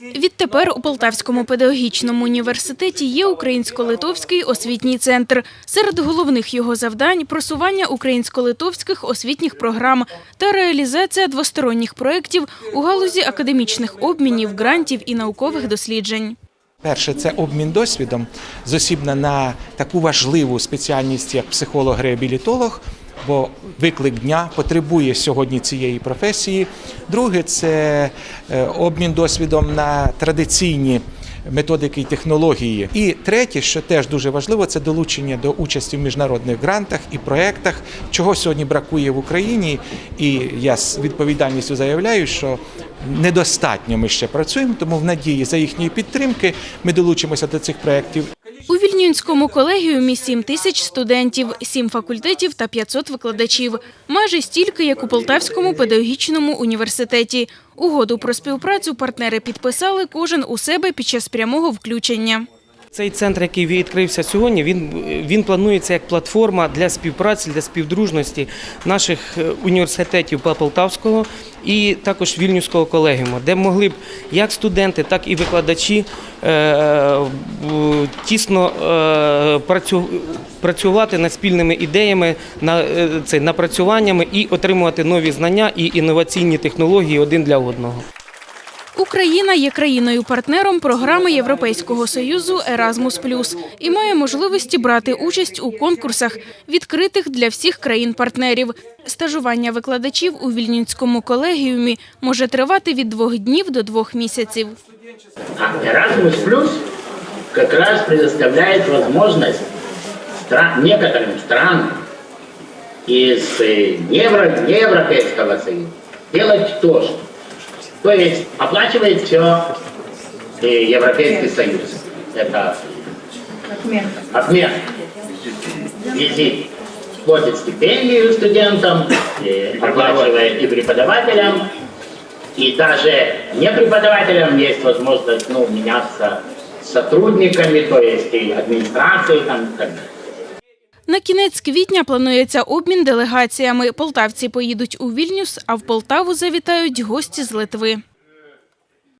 Відтепер у Полтавському педагогічному університеті є українсько-литовський освітній центр. Серед головних його завдань – просування українсько-литовських освітніх програм та реалізація двосторонніх проєктів у галузі академічних обмінів, грантів і наукових досліджень. Перше це обмін досвідом зосібна на таку важливу спеціальність, як психолог-реабілітолог, бо виклик дня потребує сьогодні цієї професії. Друге це е, обмін досвідом на традиційні методики і технології. І третє, що теж дуже важливо, це долучення до участі в міжнародних грантах і проєктах, чого сьогодні бракує в Україні. І я з відповідальністю заявляю, що недостатньо ми ще працюємо, тому в надії за їхньої підтримки ми долучимося до цих проєктів. У Вільнюнському колегіумі 7 тисяч студентів, 7 факультетів та 500 викладачів. Майже стільки, як у Полтавському педагогічному університеті. Угоду про співпрацю партнери підписали кожен у себе під час прямого включення. Цей центр, який відкрився сьогодні, він, він планується як платформа для співпраці, для співдружності наших е, університетів Полтавського і також Вільнюського колегіуму, де могли б як студенти, так і викладачі е, тісно е, працю, працювати над спільними ідеями, на, це, напрацюваннями і отримувати нові знання і інноваційні технології один для одного. Україна є країною-партнером програми Європейського союзу Erasmus+, і має можливості брати участь у конкурсах, відкритих для всіх країн-партнерів. Стажування викладачів у Вільнюнському колегіумі може тривати від двох днів до двох місяців. А Erasmus Plus как раз предоставляет стран, некоторым странам из э, неевро, неевропейского союза делать то. То есть оплачивает все Европейский союз. Это отмена. Визит платит стипендию студентам, и оплачивает и преподавателям, и даже не преподавателям есть возможность ну, меняться сотрудниками, то есть и администрацией там, и так далее. На кінець квітня планується обмін делегаціями. Полтавці поїдуть у Вільнюс, а в Полтаву завітають гості з Литви.